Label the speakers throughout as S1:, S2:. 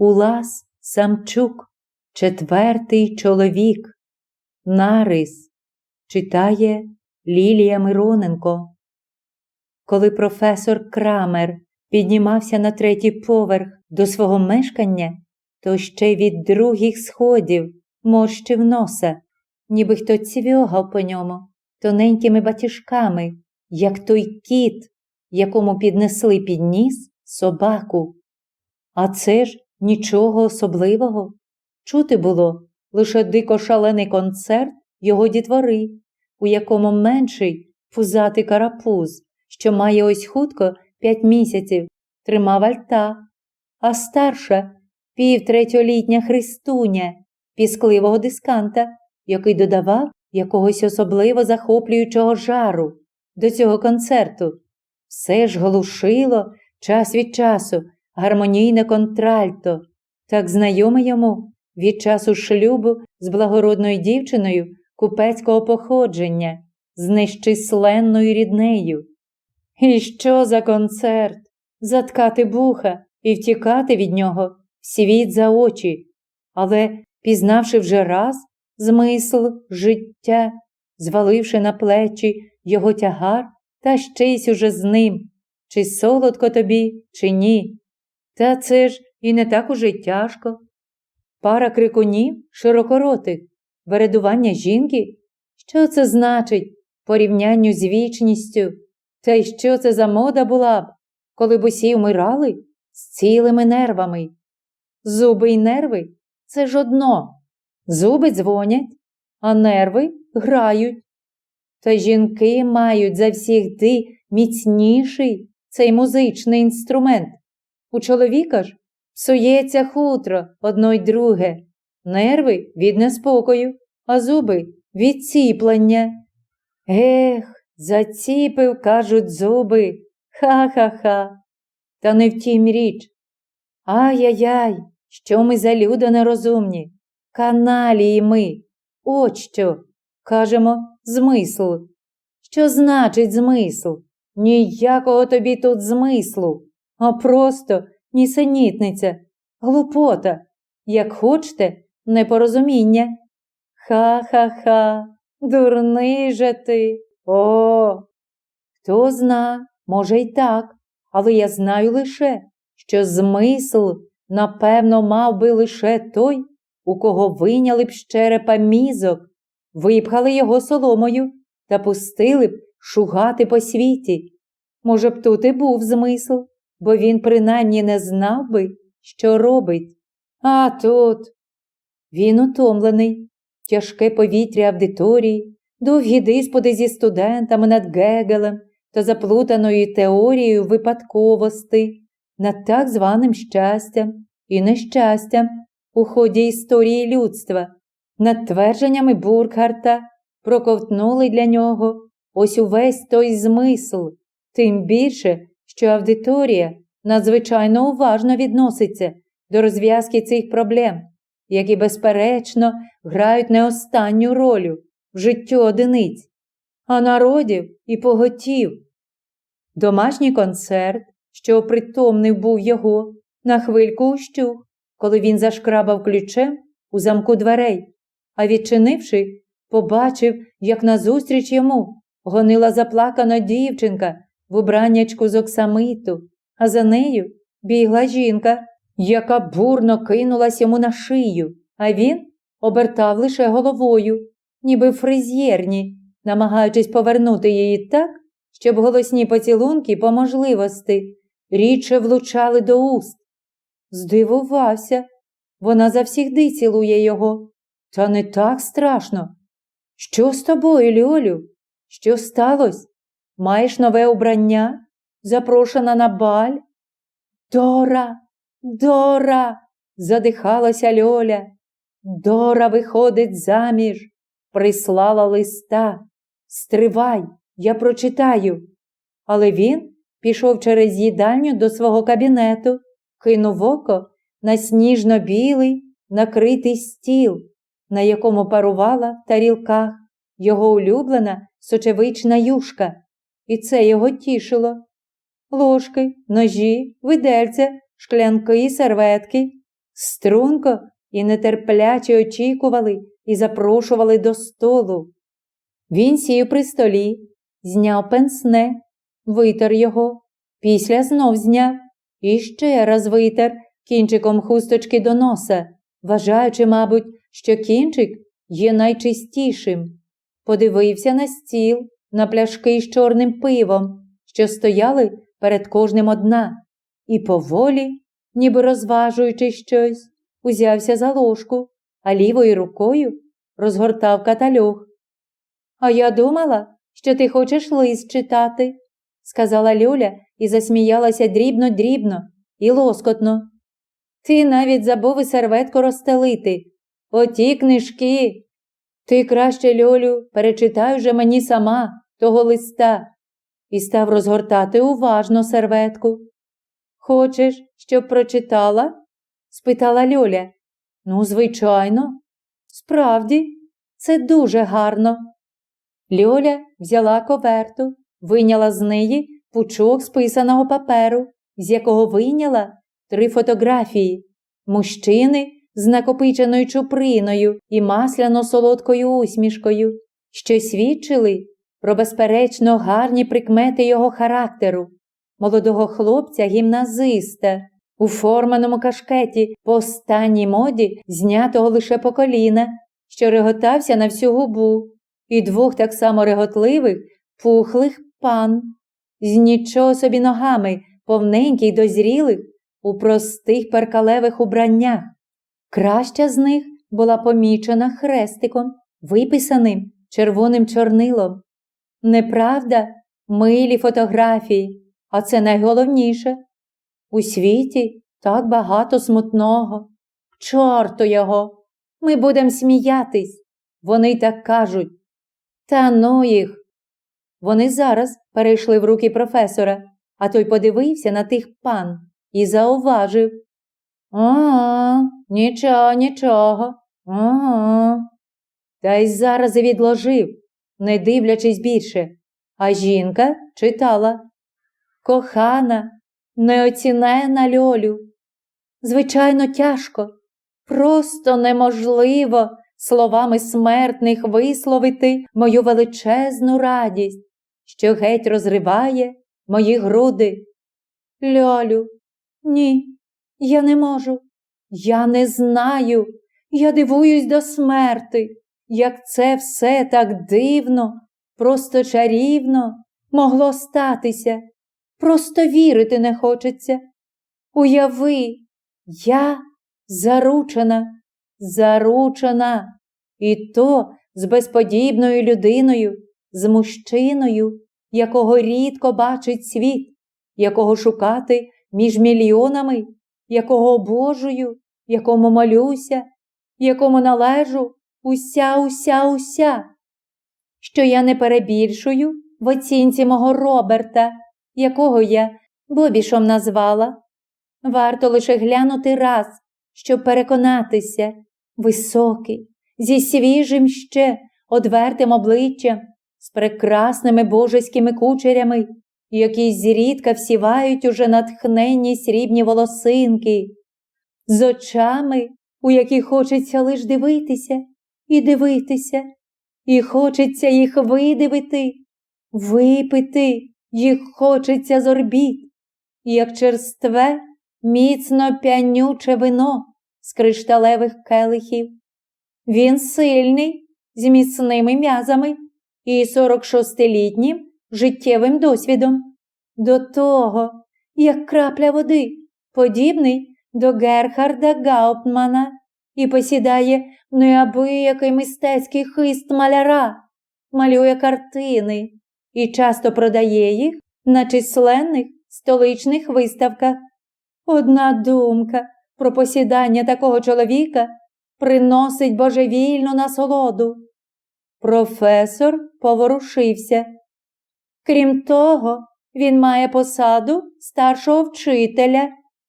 S1: Улас Самчук, четвертий чоловік. Нарис читає Лілія Мироненко. Коли професор Крамер піднімався на третій поверх до свого мешкання, то ще від других сходів морщив носа, ніби хто цвьогав по ньому тоненькими батіжками, як той кіт, якому піднесли під ніс собаку. А це ж нічого особливого. Чути було лише дико шалений концерт його дітвори, у якому менший фузатий карапуз, що має ось хутко п'ять місяців, тримав альта, а старша півтретьолітня христуня, піскливого дисканта, який додавав якогось особливо захоплюючого жару до цього концерту. Все ж глушило час від часу гармонійне контральто, так знайоме йому від часу шлюбу з благородною дівчиною купецького походження, з нещисленною ріднею. І що за концерт? Заткати буха і втікати від нього світ за очі, але, пізнавши вже раз змисл життя, зваливши на плечі його тягар, та щись уже з ним, чи солодко тобі, чи ні. Та це ж і не так уже тяжко. Пара крикунів широкоротих, вередування жінки. Що це значить порівнянню з вічністю? Та й що це за мода була б, коли б усі вмирали з цілими нервами? Зуби й нерви це ж одно. Зуби дзвонять, а нерви грають. Та жінки мають завсігди міцніший цей музичний інструмент. У чоловіка ж псується хутро одно й друге, нерви від неспокою, а зуби від ціплення. Ех, заціпив, кажуть, зуби. Ха-ха-ха. Та не в тім річ. Ай-яй-яй, що ми за люди нерозумні. Каналії ми. От що, кажемо, змисл. Що значить змисл? Ніякого тобі тут змислу, а просто нісенітниця, глупота, як хочете, непорозуміння. Ха-ха-ха, дурний же ти. О, хто зна, може, й так, але я знаю лише, що змисл, напевно, мав би лише той, у кого виняли б з черепа мізок, випхали його соломою та пустили б шугати по світі. Може б, тут і був змисл, бо він принаймні не знав би, що робить. А тут він утомлений, тяжке повітря аудиторії, довгі диспути зі студентами над Гегелем та заплутаною теорією випадковостей, над так званим щастям і нещастям у ході історії людства, над твердженнями Буркharта проковтнули для нього ось увесь той змисл, тим більше, що аудиторія надзвичайно уважно відноситься до розв'язки цих проблем, які, безперечно, грають не останню роль в життю одиниць, а народів і поготів. Домашній концерт, що притомнив був його, на хвильку ущух, коли він зашкрабав ключем у замку дверей, а відчинивши, побачив, як назустріч йому гонила заплакана дівчинка в убраннячку з оксамиту, а за нею бігла жінка, яка бурно кинулась йому на шию, а він обертав лише головою, ніби фризєрні, намагаючись повернути її так, щоб голосні поцілунки по можливості рідше влучали до уст. Здивувався, вона завсігди цілує його. Та не так страшно. Що з тобою, Льолю? Що сталося? Маєш нове убрання? Запрошена на баль? Дора, Дора, задихалася Льоля. Дора виходить заміж, прислала листа. Стривай, я прочитаю. Але він пішов через їдальню до свого кабінету, кинув око на сніжно-білий накритий стіл, на якому парувала в тарілках його улюблена сочевична юшка, і це його тішило. Ложки, ножі, видельця, шклянки, серветки. струнко і нетерпляче очікували і запрошували до столу. Він сів при столі, зняв пенсне, витер його, після знов зняв і ще раз витер кінчиком хусточки до носа, вважаючи, мабуть, що кінчик є найчистішим. Подивився на стіл, на пляшки з чорним пивом, що стояли перед кожним одна, і поволі, ніби розважуючи щось, узявся за ложку, а лівою рукою розгортав каталог. А я думала, що ти хочеш лист читати, сказала Люля і засміялася дрібно-дрібно і лоскотно. Ти навіть забув і серветку розстелити. Оті книжки. Ти краще, Льолю, перечитай вже мені сама того листа і став розгортати уважно серветку. Хочеш, щоб прочитала? спитала Льоля. Ну, звичайно. Справді, це дуже гарно. Льоля взяла коверту, вийняла з неї пучок списаного паперу, з якого вийняла три фотографії мужчини з накопиченою чуприною і масляно солодкою усмішкою, що свідчили про безперечно гарні прикмети його характеру, молодого хлопця гімназиста у форманому кашкеті по останній моді, знятого лише по коліна, що реготався на всю губу, і двох так само реготливих, пухлих пан, з нічого собі ногами, повненьких дозрілих, у простих перкалевих убраннях. Краща з них була помічена хрестиком, виписаним червоним чорнилом. Неправда, милі фотографії, а це найголовніше. У світі так багато смутного. Чорту його! Ми будемо сміятись. Вони так кажуть. Та ну їх. Вони зараз перейшли в руки професора, а той подивився на тих пан і зауважив. Ага, нічого, нічого. Ага. Та й зараз і відложив, не дивлячись більше. А жінка читала Кохана, неоцінена льолю. Звичайно, тяжко, просто неможливо словами смертних висловити мою величезну радість, що геть розриває мої груди. Льолю, ні, я не можу, я не знаю, я дивуюсь до смерти, як це все так дивно, просто чарівно могло статися, просто вірити не хочеться. Уяви, я заручена, заручена, і то з безподібною людиною, з мужчиною, якого рідко бачить світ, якого шукати між мільйонами, якого обожую, якому молюся, якому належу уся, уся, уся, що я не перебільшую в оцінці мого Роберта, якого я Бобішом назвала. Варто лише глянути раз, щоб переконатися, високий, зі свіжим ще одвертим обличчям, з прекрасними божеськими кучерями, які зрідка всівають уже натхненні срібні волосинки, з очами, у які хочеться лиш дивитися і дивитися, і хочеться їх видивити, випити, їх хочеться з орбіт, як черстве, міцно п'янюче вино з кришталевих келихів. Він сильний, з міцними м'язами і 46-літнім життєвим досвідом. До того, як крапля води, подібний до Герхарда Гауптмана і посідає неабиякий мистецький хист маляра, малює картини і часто продає їх на численних столичних виставках. Одна думка про посідання такого чоловіка приносить божевільну насолоду. Професор поворушився. Крім того, він має посаду старшого вчителя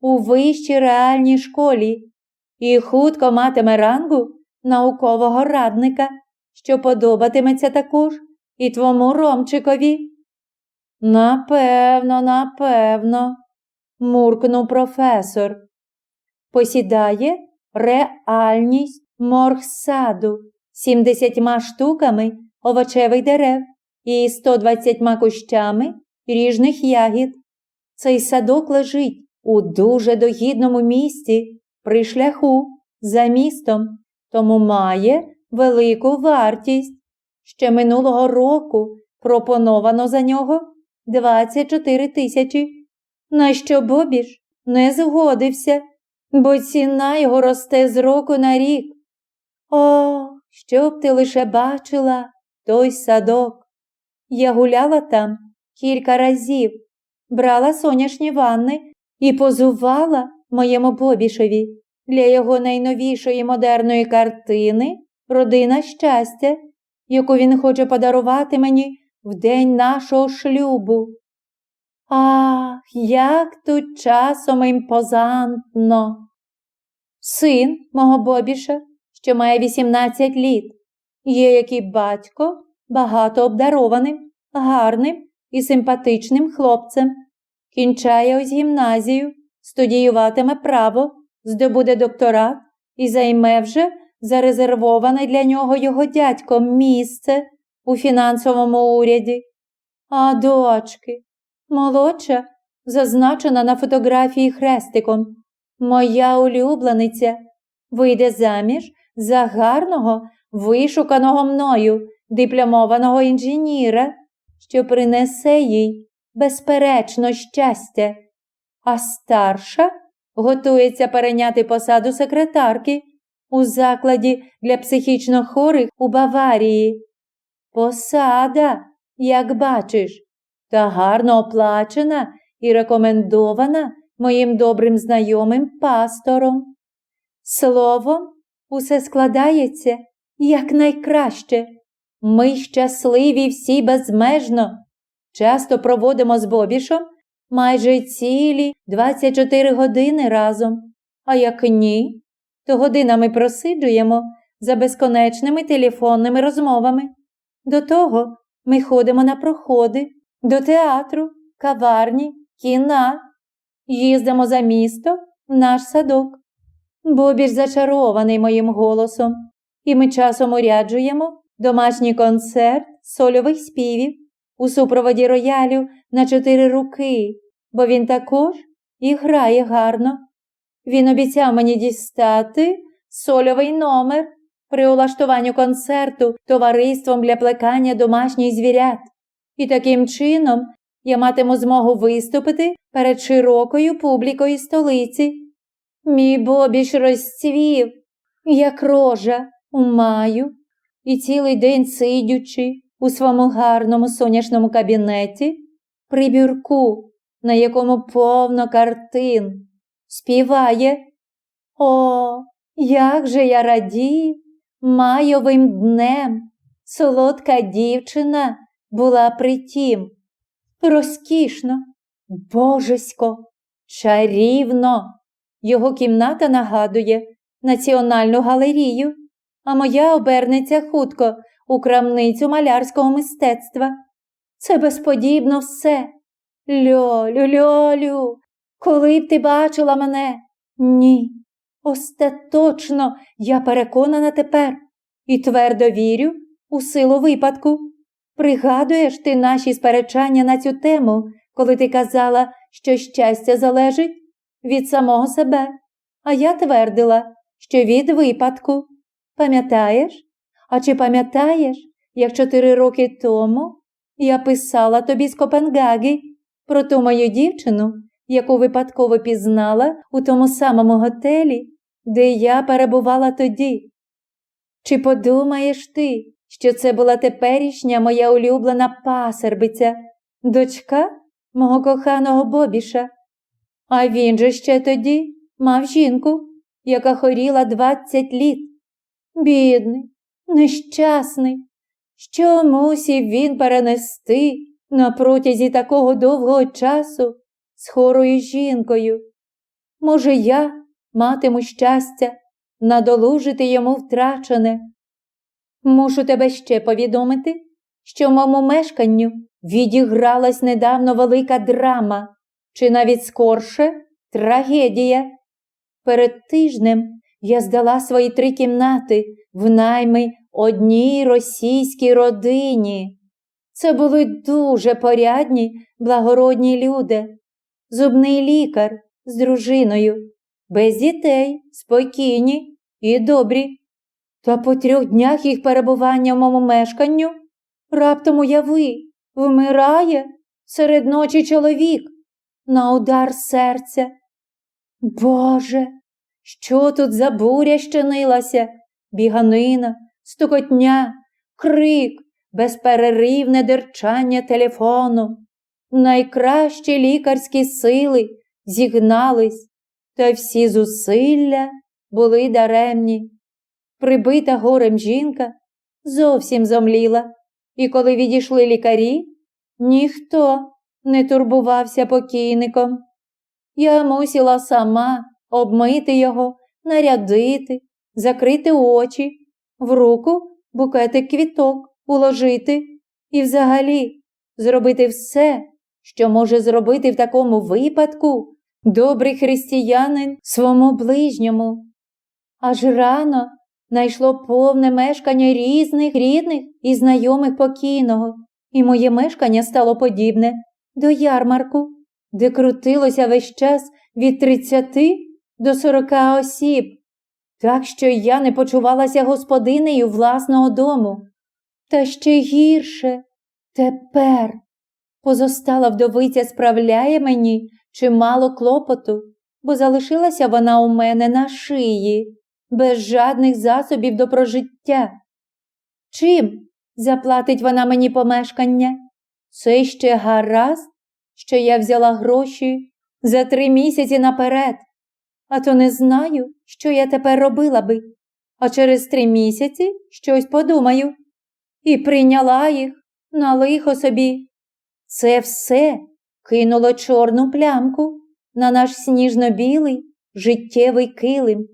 S1: у вищій реальній школі і хутко матиме рангу наукового радника, що подобатиметься також і твому Ромчикові. Напевно, напевно, муркнув професор. посідає реальність моргсаду 70 штуками овочевих дерев і 120 кущами ріжних ягід. Цей садок лежить у дуже догідному місці при шляху за містом, тому має велику вартість. Ще минулого року пропоновано за нього 24 тисячі, на що Бобіш не згодився, бо ціна його росте з року на рік. О, щоб ти лише бачила той садок. Я гуляла там кілька разів, брала сонячні ванни і позувала моєму Бобішеві для його найновішої модерної картини Родина щастя, яку він хоче подарувати мені в день нашого шлюбу. Ах, як тут часом імпозантно. Син мого Бобіша, що має 18 літ, є як і батько багато обдарованим, гарним і симпатичним хлопцем. Кінчає ось гімназію, студіюватиме право, здобуде докторат і займе вже зарезервоване для нього його дядьком місце у фінансовому уряді. А дочки, молодша, зазначена на фотографії хрестиком, моя улюблениця, вийде заміж за гарного, вишуканого мною дипломованого інженіра, що принесе їй безперечно щастя, а старша готується перейняти посаду секретарки у закладі для психічно хворих у Баварії. Посада, як бачиш, та гарно оплачена і рекомендована моїм добрим знайомим пастором. Словом, усе складається якнайкраще. Ми щасливі всі безмежно. Часто проводимо з Бобішом майже цілі 24 години разом, а як ні, то годинами просиджуємо за безконечними телефонними розмовами. До того ми ходимо на проходи, до театру, каварні, кіна, їздимо за місто в наш садок. Бобіш зачарований моїм голосом, і ми часом уряджуємо домашній концерт сольових співів у супроводі роялю на чотири руки, бо він також і грає гарно. Він обіцяв мені дістати сольовий номер при улаштуванню концерту товариством для плекання домашніх звірят. І таким чином я матиму змогу виступити перед широкою публікою столиці. Мій бобіш розцвів, як рожа у маю, і цілий день сидючи у своєму гарному сонячному кабінеті, при бюрку, на якому повно картин, співає. О, як же я радів майовим днем. Солодка дівчина була притім. Розкішно, божесько, чарівно. Його кімната нагадує національну галерію, а моя обернеться хутко у крамницю малярського мистецтва. Це безподібно все. Льолю, льолю, коли б ти бачила мене? Ні. Остаточно я переконана тепер і твердо вірю у силу випадку. Пригадуєш ти наші сперечання на цю тему, коли ти казала, що щастя залежить від самого себе, а я твердила, що від випадку. Пам'ятаєш? А чи пам'ятаєш, як чотири роки тому я писала тобі з Копенгаги про ту мою дівчину, яку випадково пізнала у тому самому готелі, де я перебувала тоді? Чи подумаєш ти, що це була теперішня моя улюблена пасербиця, дочка мого коханого Бобіша? А він же ще тоді мав жінку, яка хоріла двадцять літ. Бідний, нещасний, що мусів він перенести на протязі такого довгого часу з хорою жінкою. Може, я матиму щастя надолужити йому втрачене. Мушу тебе ще повідомити, що в моєму мешканню відігралась недавно велика драма, чи навіть скорше трагедія. Перед тижнем я здала свої три кімнати в найми одній російській родині. Це були дуже порядні, благородні люди. Зубний лікар з дружиною, без дітей, спокійні і добрі. Та по трьох днях їх перебування в моєму мешканню раптом уяви, вмирає серед ночі чоловік на удар серця. Боже, що тут за буря щинилася? Біганина, стукотня, крик, безперервне дерчання телефону. Найкращі лікарські сили зігнались, та всі зусилля були даремні. Прибита горем жінка зовсім зомліла, і коли відійшли лікарі, ніхто не турбувався покійником. Я мусила сама обмити його, нарядити, закрити очі, в руку букетик квіток уложити і взагалі зробити все, що може зробити в такому випадку добрий християнин своєму ближньому. Аж рано найшло повне мешкання різних рідних і знайомих покійного, і моє мешкання стало подібне до ярмарку, де крутилося весь час від 30 до 40 осіб, так що я не почувалася господинею власного дому. Та ще гірше тепер позостала вдовиця справляє мені чимало клопоту, бо залишилася вона у мене на шиї, без жадних засобів до прожиття. Чим заплатить вона мені помешкання? Це ще гаразд, що я взяла гроші за три місяці наперед, а то не знаю, що я тепер робила би, а через три місяці щось подумаю і прийняла їх на лихо собі. Це все кинуло чорну плямку на наш сніжно-білий життєвий килим.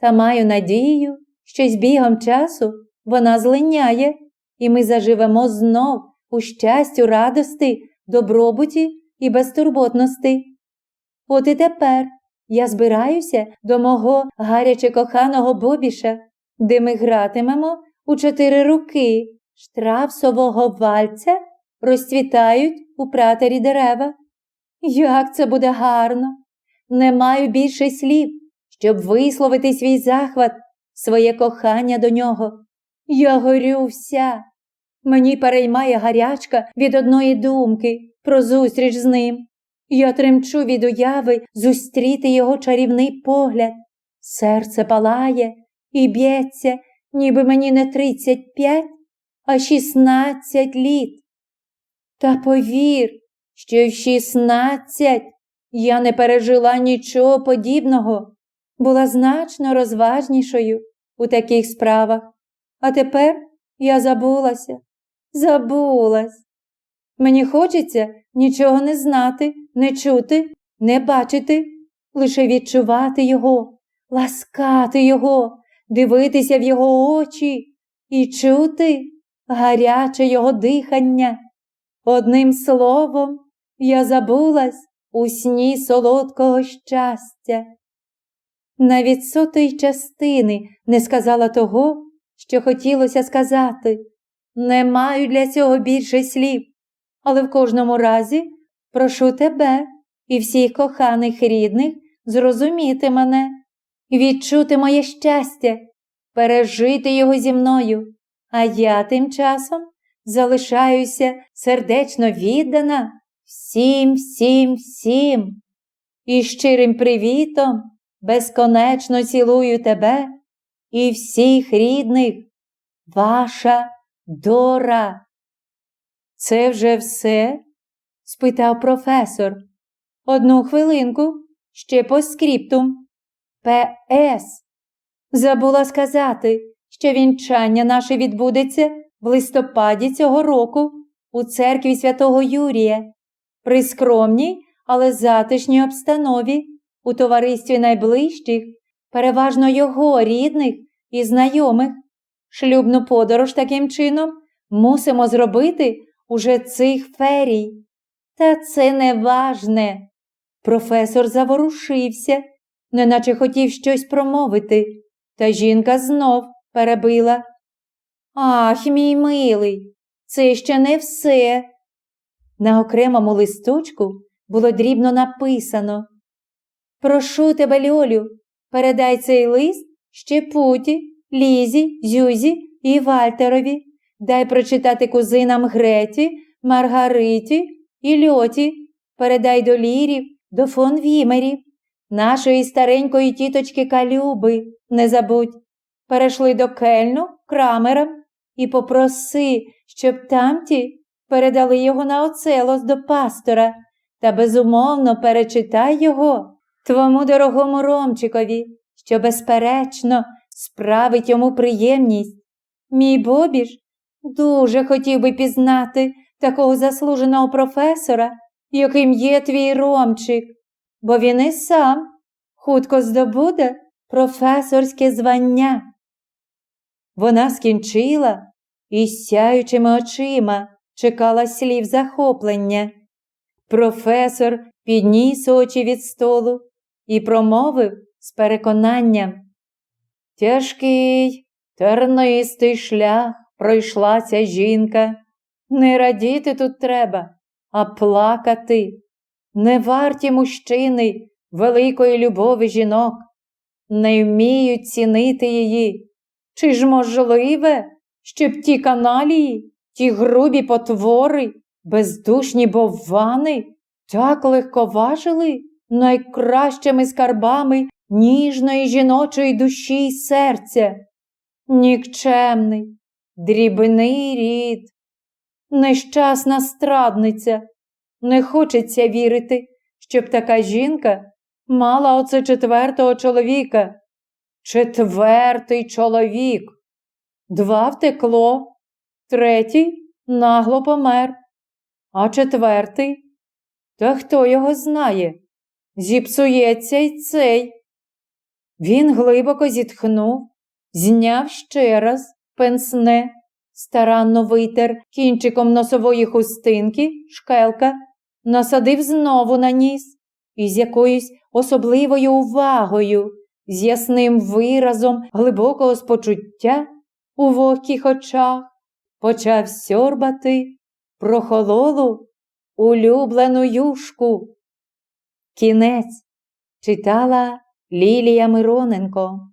S1: Та маю надію, що з бігом часу вона злиняє, і ми заживемо знов у щастю, радости, добробуті і безтурботності. От і тепер я збираюся до мого гаряче коханого Бобіша, де ми гратимемо у чотири руки штрафсового вальця розцвітають у пратері дерева. Як це буде гарно! Не маю більше слів, щоб висловити свій захват, своє кохання до нього. Я горю вся. Мені переймає гарячка від одної думки про зустріч з ним. Я тремчу від уяви зустріти його чарівний погляд. Серце палає і б'ється, ніби мені не тридцять п'ять, а шістнадцять літ. Та повір, що в шістнадцять я не пережила нічого подібного, була значно розважнішою у таких справах. А тепер я забулася, забулась. Мені хочеться нічого не знати, не чути, не бачити, лише відчувати його, ласкати його, дивитися в його очі і чути гаряче його дихання. Одним словом, я забулась у сні солодкого щастя. Навіть сотої частини не сказала того, що хотілося сказати. Не маю для цього більше слів, але в кожному разі прошу тебе і всіх коханих рідних зрозуміти мене, відчути моє щастя, пережити його зі мною, а я тим часом залишаюся сердечно віддана всім, всім, всім. І щирим привітом безконечно цілую тебе і всіх рідних, ваша Дора. Це вже все? Спитав професор. Одну хвилинку, ще по скриптум. П.С. Забула сказати, що вінчання наше відбудеться в листопаді цього року у церкві святого Юрія, при скромній, але затишній обстанові, у товаристві найближчих, переважно його рідних і знайомих. Шлюбну подорож таким чином мусимо зробити уже цих ферій. Та це не важне. Професор заворушився. неначе хотів щось промовити, та жінка знов перебила. Ах, мій милий, це ще не все. На окремому листочку було дрібно написано Прошу тебе, Льолю, передай цей лист Щепуті, Лізі, Зюзі і Вальтерові. Дай прочитати кузинам Греті, Маргариті і Льоті. Передай до Лірів, до фон Вімерів, нашої старенької тіточки Калюби, не забудь. Перейшли до Кельну, Крамера і попроси, щоб тамті передали його на оцелос до пастора та безумовно перечитай його твому дорогому Ромчикові, що, безперечно, справить йому приємність. Мій Бобіж дуже хотів би пізнати такого заслуженого професора, яким є твій Ромчик, бо він і сам хутко здобуде професорське звання. Вона скінчила і сяючими очима чекала слів захоплення. Професор підніс очі від столу і промовив з переконанням. Тяжкий, тернистий шлях пройшла ця жінка. Не радіти тут треба, а плакати. Не варті мужчини великої любові жінок, не вміють цінити її. Чи ж можливе, щоб ті каналії, ті грубі потвори, бездушні боввани так легковажили найкращими скарбами ніжної жіночої душі й серця? Нікчемний, дрібний рід, нещасна страдниця. Не хочеться вірити, щоб така жінка мала оце четвертого чоловіка. Четвертий чоловік. Два втекло, третій нагло помер, а четвертий. Та хто його знає? Зіпсується й цей. Він глибоко зітхнув, зняв ще раз пенсне, старанно витер кінчиком носової хустинки шкелка, насадив знову на ніс і з якоюсь особливою увагою, з ясним виразом глибокого спочуття у вогких очах, почав сьорбати прохололу улюблену юшку. Кінець читала Лілія Мироненко.